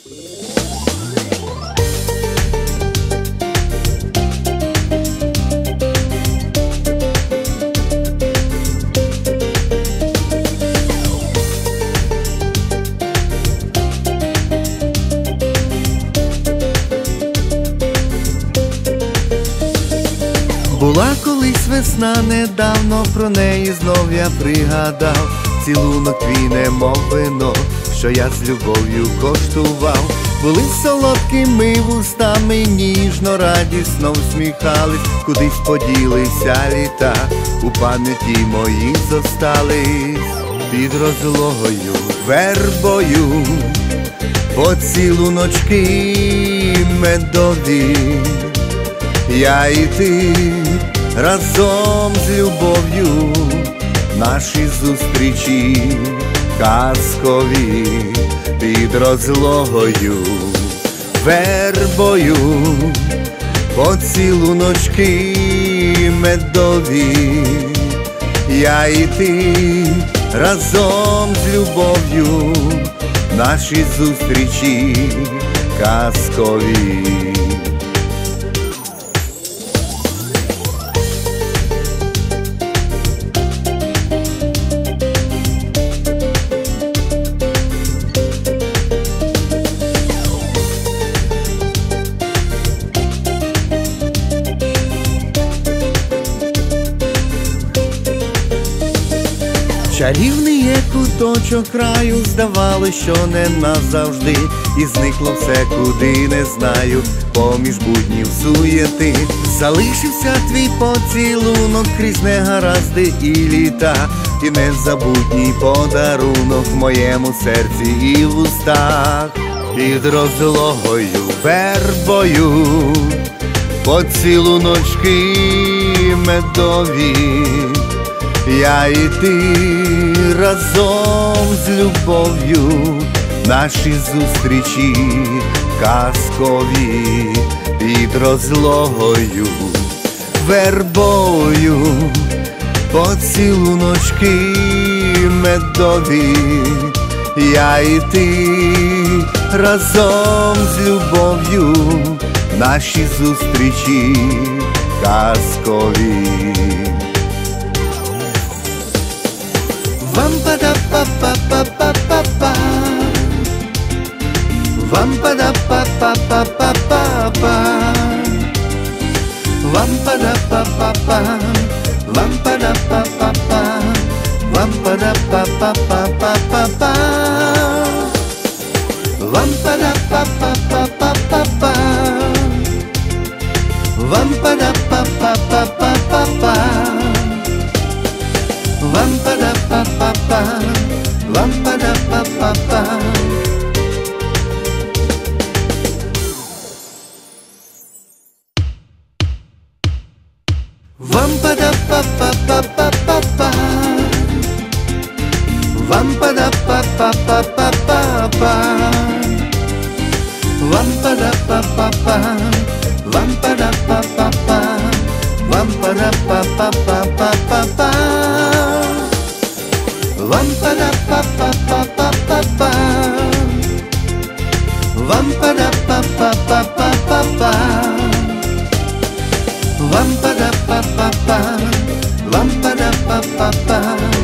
Була колись весна, недавно про неї знов я пригадав. Цілунок твій немов вино, що я з любов'ю коштував. Були солодкими вустами, ніжно, радісно всміхались, кудись поділися літа, у пам'яті моїй зостались під розлогою вербою, поцілуночки медові. Я і ти разом з любов'ю, наші зустрічі казкові під розлогою, вербою, поцілуночки медові, я і ти разом з любов'ю, наші зустрічі казкові. Чарівний є куточок краю, здавалось, що не назавжди, і зникло все, куди не знаю, поміж буднів суєти, залишився твій поцілунок. Крізь негаразди і літа, і незабутній подарунок в моєму серці і в устах, під розлогою вербою, поцілуночки медові. Я і ти разом з любов'ю, наші зустрічі казкові під розлогою, вербою, поцілуночки медові, я і ти разом з любов'ю, наші зустрічі казкові. Wampada pa pa pa pa pa pa Wampada pa pa pa Wampada pa pa pa Wampada pa pa pa pa pa pa Wampada pa pa pa pa pa pa Wampada pa pa pa pa pa pa Wampada pa pa pa Wampada Vamp da pa pa pa pa pa pa Vamp da pa pa pa pa pa pa Vamp da pa pa pa Vamp da pa pa pa Vamp da pa pa pa pa pa pa Và